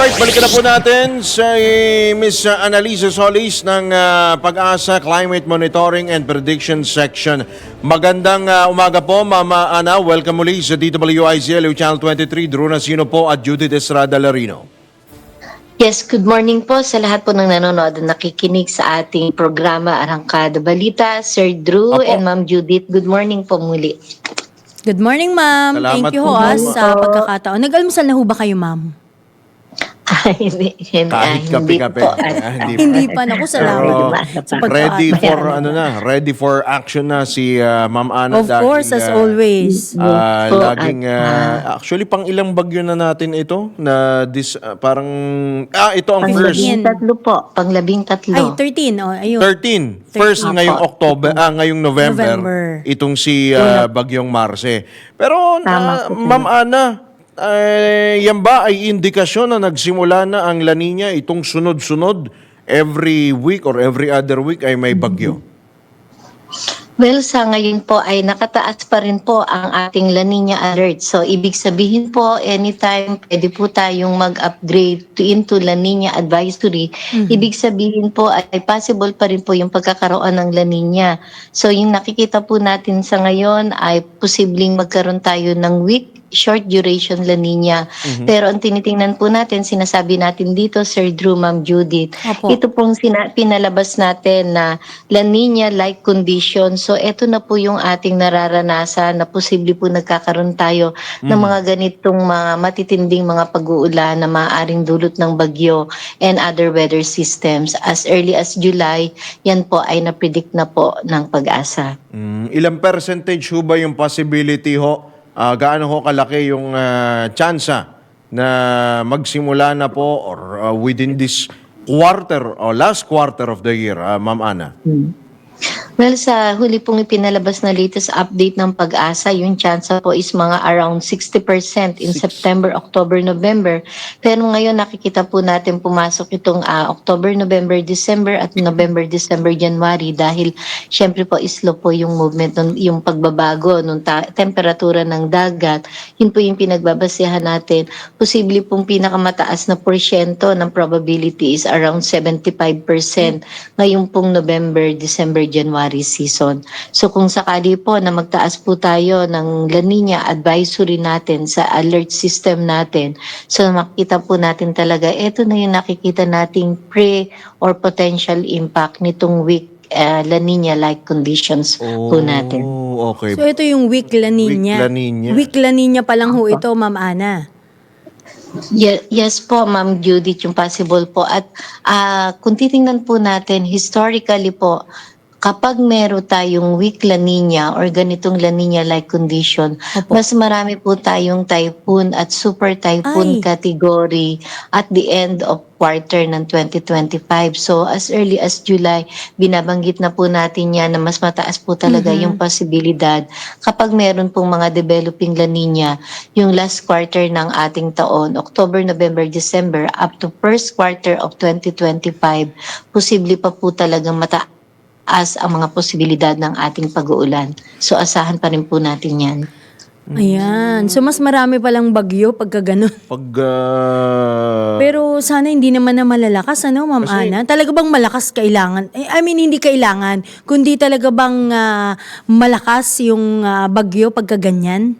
Alright, balikan na po natin sa eh, Miss Annalisa Solis ng ah, Pag-asa Climate Monitoring and Prediction Section. Magandang ah, umaga po, Mama Ana. Welcome muli sa DWICL Channel 23. Drew Nasino po at Judith Estrada Larino. Yes, good morning po sa lahat po ng nanonood at nakikinig sa ating programa Arangkada Balita. Sir Drew Opo. and Ma'am Judith, good morning po muli. Good morning, ma'am. Salamat Thank you po, ho ah, ma'am. sa pagkakataon. Nag-almusal na ho ba kayo, ma'am? Ay, hindi, hindi, Kahit ah, hindi kape-kape. po. Ah, hindi pa. Hindi pa. Naku, salamat. Pero, sa pagka- ready for ano na, ready for action na si ah, Ma'am Ana. Of course, as ah, always. Ah, Po, laging at, ah, actually pang ilang bagyo na natin ito na this ah, parang ah ito ang first Panglabing tatlo po, panglabing tatlo. Ay, 13. Oh, ayun. 13 first 13. ngayong October ah ngayong November, November. itong si ah, bagyong Marse. Pero ah, Tama po, Ma'am Ana eh, yan ba ay indikasyon na nagsimula na ang La Nina itong sunod-sunod every week or every other week ay may bagyo? Well, sa ngayon po ay nakataas pa rin po ang ating La Nina alert. So, ibig sabihin po, anytime pwede po tayong mag-upgrade to into La Nina advisory. Ibig sabihin po ay possible pa rin po yung pagkakaroon ng La Nina. So, yung nakikita po natin sa ngayon ay posibleng magkaroon tayo ng weak short duration La Nina. Pero ang tinitingnan po natin, sinasabi natin dito, Sir Drew, Ma'am Judith, Opo. ito pong sina- pinalabas natin na La Nina-like condition. So, ito na po yung ating nararanasan na posible po nagkakaroon tayo ng mga ganitong mga matitinding mga pag-uulan na maaaring dulot ng bagyo and other weather systems. As early as July, yan po ay napredict na po ng pag-asa. Mm, ilang percentage ho ba yung possibility ho? Ah, gaano ho kalaki yung ah, tsansa na magsimula na po or ah, within this quarter or last quarter of the year, ah, Ma'am Ana? Well, sa huli pong ipinalabas na latest update ng pag-asa, yung chance po is mga around 60% in Six. September, October, November. Pero ngayon nakikita po natin pumasok itong ah, October, November, December at November, December, January dahil syempre po islo po yung movement, nun, yung pagbabago ng temperatura ng dagat. Yun po yung pinagbabasehan natin. Posible pong pinakamataas na porsyento ng probability is around 75% ngayong pong November, December, January season. So kung sakali po na magtaas po tayo ng La Nina advisory natin sa alert system natin, so makita po natin talaga, ito na yung nakikita nating pre or potential impact nitong weak uh, La Nina-like conditions po natin. Oh, okay. So, ito yung week La Nina. Week La Nina. Week La Nina pa lang ho ito, ma'am Ana. Ye- yes po, Ma'am Judith, yung possible po. At ah, kung titingnan po natin, historically po, kapag meron tayong weak La Nina or ganitong La Nina-like condition, Opo. mas marami po tayong typhoon at super typhoon Ay. category at the end of quarter ng 2025. So as early as July, binabanggit na po natin yan na mas mataas po talaga Mhm. yung posibilidad kapag meron pong mga developing La Nina, yung last quarter ng ating taon, October, November, December, up to first quarter of 2025, posible pa po talagang mataas ang mga posibilidad ng ating pag-uulan. So asahan pa rin po natin yan. Ayan. So, mas marami palang bagyo pagka ganun. Pag ah, Pero sana hindi naman na malalakas, ano, ma'am Kasi- Ana? Talaga bang malakas kailangan? Eh, I mean, hindi kailangan. Kundi talaga bang ah, malakas yung ah, bagyo pagka ganyan?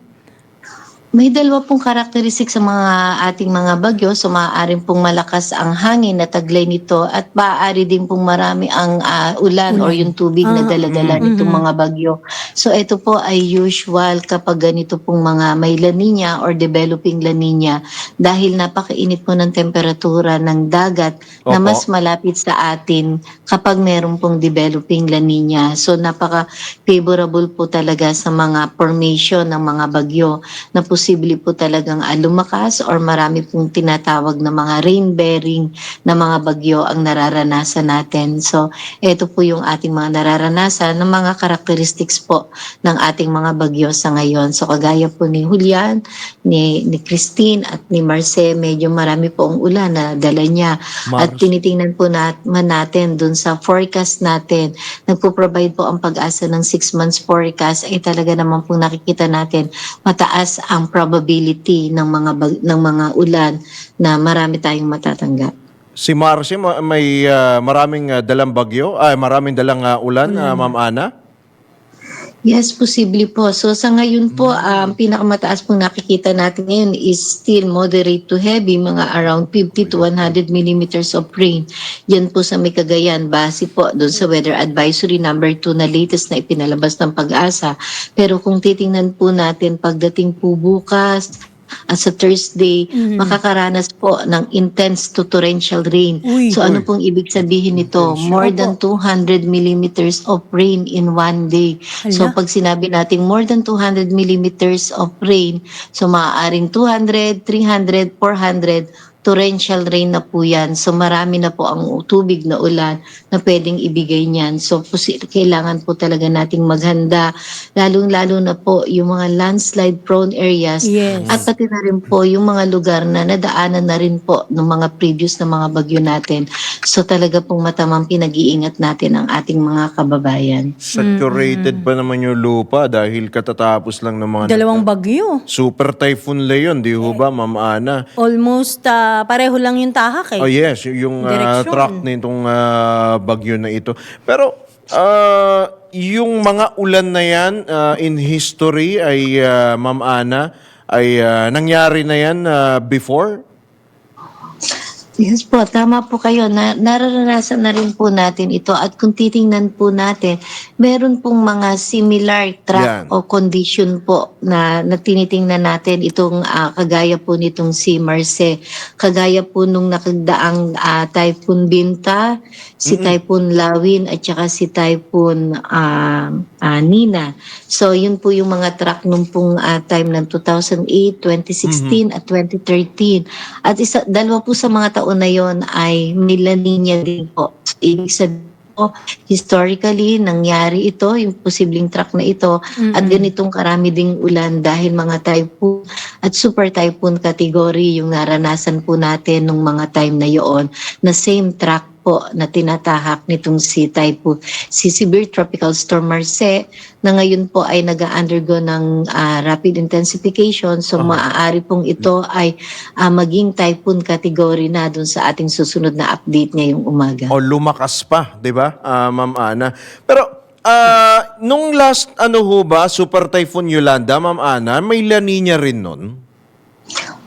May dalawa pong karakteristik sa mga ating mga bagyo. So maaaring pong malakas ang hangin na taglay nito at maaari din pong marami ang ah, ulan, or yung tubig na Ah, daladala mm, nitong mhm. mga bagyo. So ito po ay usual kapag ganito pong mga may La Nina or developing La Nina dahil napakainit po ng temperatura ng dagat na Opo. mas malapit sa atin kapag meron pong developing La Nina. So napaka-favorable po talaga sa mga formation ng mga bagyo na posible po talagang ah, lumakas or marami pong tinatawag na mga rain-bearing na mga bagyo ang nararanasan natin. So, ito po yung ating mga nararanasan ng mga characteristics po ng ating mga bagyo sa ngayon. So, kagaya po ni Julian, ni, ni Christine at ni Marce, medyo marami po ang ulan na dala niya. At Mars. tinitingnan po natin, natin dun sa forecast natin, nagpo-provide po ang pag-asa ng 6 months forecast ay talaga naman po nakikita natin mataas ang probability ng mga bag- ng mga ulan na marami tayong matatanggap. Si Marcy, ma- may ah, maraming ah, dalang bagyo, ay maraming dalang ah, ulan, ah, Ma'am Ana? Yes, posible po. So sa ngayon po, ang pinakamataas pong nakikita natin ngayon is still moderate to heavy, mga around 50 to 100 millimeters of rain. Yan po sa may Cagayan, base po doon sa Weather Advisory number 2 na latest na ipinalabas ng pag-asa. Pero kung titingnan po natin pagdating po bukas, at sa Thursday, makakaranas po ng intense to torrential rain. Uy. so ano pong ibig sabihin nito? More than 200 millimeters of rain in one day. So Hala. pag sinabi nating more than 200 millimeters of rain, so maaaring 200, 300, 400 torrential rain na po yan. So marami na po ang tubig na ulan na pwedeng ibigay niyan. So kailangan po talaga nating maghanda, lalong-lalo na po yung mga landslide prone areas Yes. at pati na rin po yung mga lugar na nadaanan na rin po ng mga previous na mga bagyo natin. So talaga pong matamang pinag-iingat natin ang ating mga kababayan. Saturated pa naman yung lupa dahil katatapos lang ng mga Dalawang bagyo. Super Typhoon Leon, di ho ba, Ma'am Ana? Almost ah, pareho lang yung tahak eh. Oh yes, y- yung ah, Direksyon. track nitong ah, bagyo na ito. Pero ah, yung mga ulan na yan ah, in history ay ah, Ma'am Ana ay ah, nangyari na yan ah, before? Yes po, tama po kayo. Na, nararanasan na rin po natin ito at kung titingnan po natin, meron pong mga similar track Yan. o condition po na, na tinitingnan natin itong ah, kagaya po nitong si Marce. Kagaya po nung nakagdaang ah, Typhoon Binta, si Typhoon Lawin at saka si Typhoon ah, ah, Nina. So yun po yung mga track nung pong ah, time ng 2008, 2016 at 2013. At isa, dalawa po sa mga taon na yon ay Nina din po. So, ibig sabihin po, historically, nangyari ito, yung posibleng track na ito, at ganitong karami ding ulan dahil mga typhoon at super typhoon category yung naranasan po natin nung mga time na yon na same track po na tinatahak nitong si typhoon, si severe tropical storm Marce na ngayon po ay nag-undergo ng ah, rapid intensification so maaari pong ito ay ah, maging typhoon category na dun sa ating susunod na update ngayong umaga. O lumakas pa, di ba, ah, Ma'am Ana? Pero ah, nung last ano ho ba, Super Typhoon Yolanda, Ma'am Ana, may La Nina rin nun?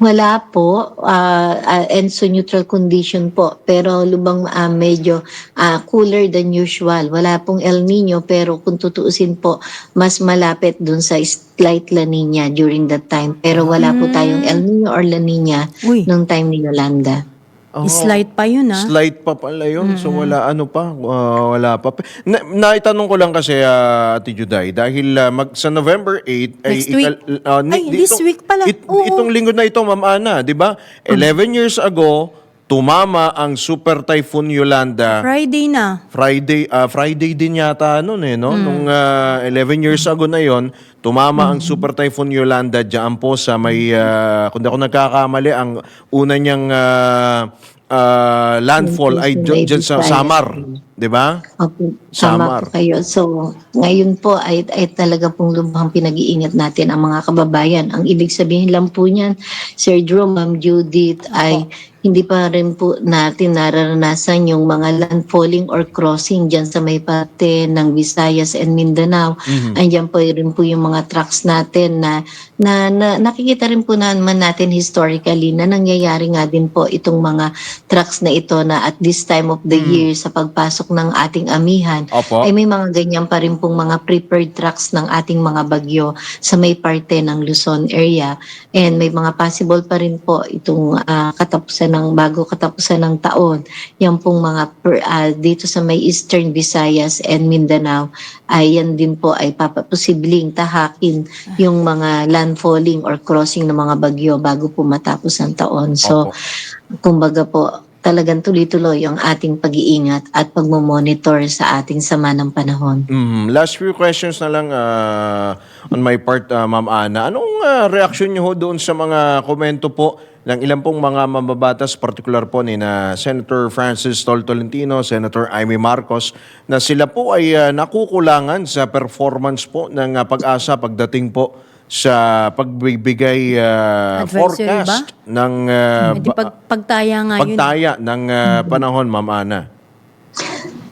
Wala po, ah, ah, ENSO neutral condition po, pero lubang ah, medyo ah, cooler than usual. Wala pong El Nino, pero kung tutuusin po, mas malapit dun sa slight La Nina during that time. Pero wala po tayong El Nino or La Nina Uy, nung time ni Yolanda. Oh. slight pa yun ah. Slight pa pala yun. So wala ano pa, ah, wala pa. Na, naitanong ko lang kasi uh, Ate Juday dahil ah, mag sa November 8 ay Next week. ah, ni- Ay, this week pala. Oo. itong linggo na ito, Ma'am Ana, 'di ba? 11 years ago tumama ang Super Typhoon Yolanda. Friday na. Friday ah, Friday din yata noon eh no nung ah, 11 years ago na yon tumama ang Super Typhoon Yolanda diyan po sa may ah, kung di ako nagkakamali ang una niyang ah, ah, landfall ay May diyan sa. Samar, 'di ba? Opo, Samar. tama po kayo. So, ngayon po ay, ay talaga pong lubhang pinag-iingat natin ang mga kababayan. Ang ibig sabihin lang po niyan, Sir Jerome, Ma'am Judith, ay hindi pa rin po natin nararanasan yung mga landfalling or crossing dyan sa may parte ng Visayas and Mindanao. Andiyan po rin po yung mga trucks natin na, na, na nakikita rin po naman natin historically na nangyayari nga din po itong mga trucks na ito na at this time of the year sa pagpasok ng ating amihan Opo. ay may mga ganyan pa rin pong mga prepared trucks ng ating mga bagyo sa may parte ng Luzon area and may mga possible pa rin po itong ah, katapusan ng bago katapusan ng taon yan pong mga per- ah, dito sa may Eastern Visayas and Mindanao ay yan din po ay papaposibleng tahakin yung mga landfalling or crossing ng mga bagyo bago po matapos ang taon so Opo. kumbaga po, talagang tuloy-tuloy ang ating pag-iingat at pagmomonitor sa ating sama ng panahon. Mhm. Last few questions na lang ah, on my part, ah, Ma'am Ana. Anong ah, reaksyon niyo doon sa mga komento po ng ilang pong mga mababatas, particular po ni na Senator Francis Tol Tolentino, Senator Amy Marcos, na sila po ay ah, nakukulangan sa performance po ng ah, pag-asa pagdating po sa pagbibigay Advisory ba? forecast ng ah, Hindi ba- pag, pagtaya nga yun. pagtaya ng ah, panahon, Ma'am Ana.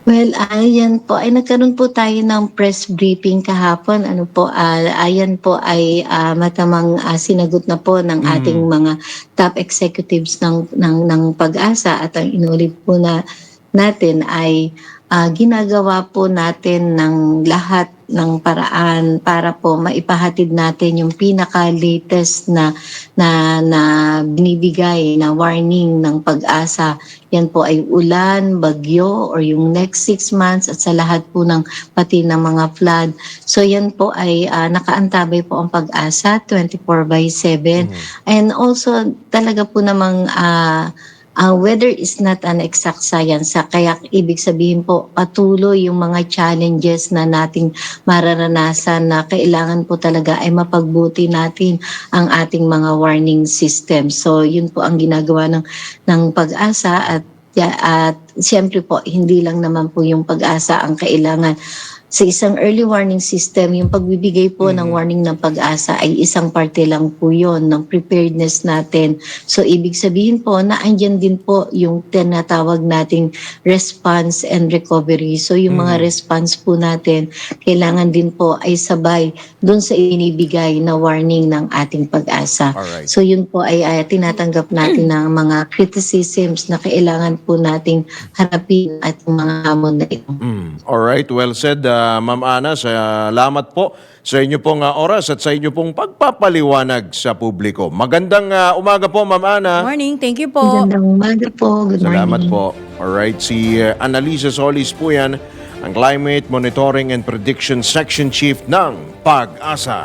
Well, ayan po, ay nagkaroon po tayo ng press briefing kahapon. Ano po, ah, ayan po ay ah, matamang ah, sinagot na po ng ating mga top executives ng ng ng pag-asa at ang inulit po na natin ay ah, ginagawa po natin ng lahat ng paraan para po maipahatid natin yung pinaka-latest na na na binibigay na warning ng pag-asa. Yan po ay ulan, bagyo, or yung next six months at sa lahat po ng pati ng mga flood. So yan po ay ah, nakaantabay po ang pag-asa 24 by 7. And also talaga po namang ah, ah, weather is not an exact science. ah, Kaya ibig sabihin po patuloy yung mga challenges na nating mararanasan na kailangan po talaga ay mapagbuti natin ang ating mga warning system. So yun po ang ginagawa ng ng pag-asa at at siyempre po hindi lang naman po yung pag-asa ang kailangan sa isang early warning system, yung pagbibigay po ng warning ng pag-asa ay isang parte lang po yon ng preparedness natin. So, ibig sabihin po na andyan din po yung tinatawag nating response and recovery. So, yung mga response po natin, kailangan din po ay sabay doon sa inibigay na warning ng ating pag-asa. Alright. So yun po ay, ay tinatanggap natin ng mga criticisms na kailangan po nating harapin at mga hamon na ito. Mm. Alright, well said, ah, Ma'am Ana. Salamat po sa inyo pong ah, oras at sa inyo pong pagpapaliwanag sa publiko. Magandang ah, umaga po, Ma'am Ana. Morning, thank you po. Magandang umaga po. Good Salamat morning. po. Alright, si uh, Annalisa Solis po yan, ang Climate Monitoring and Prediction Section Chief ng PAG-ASA.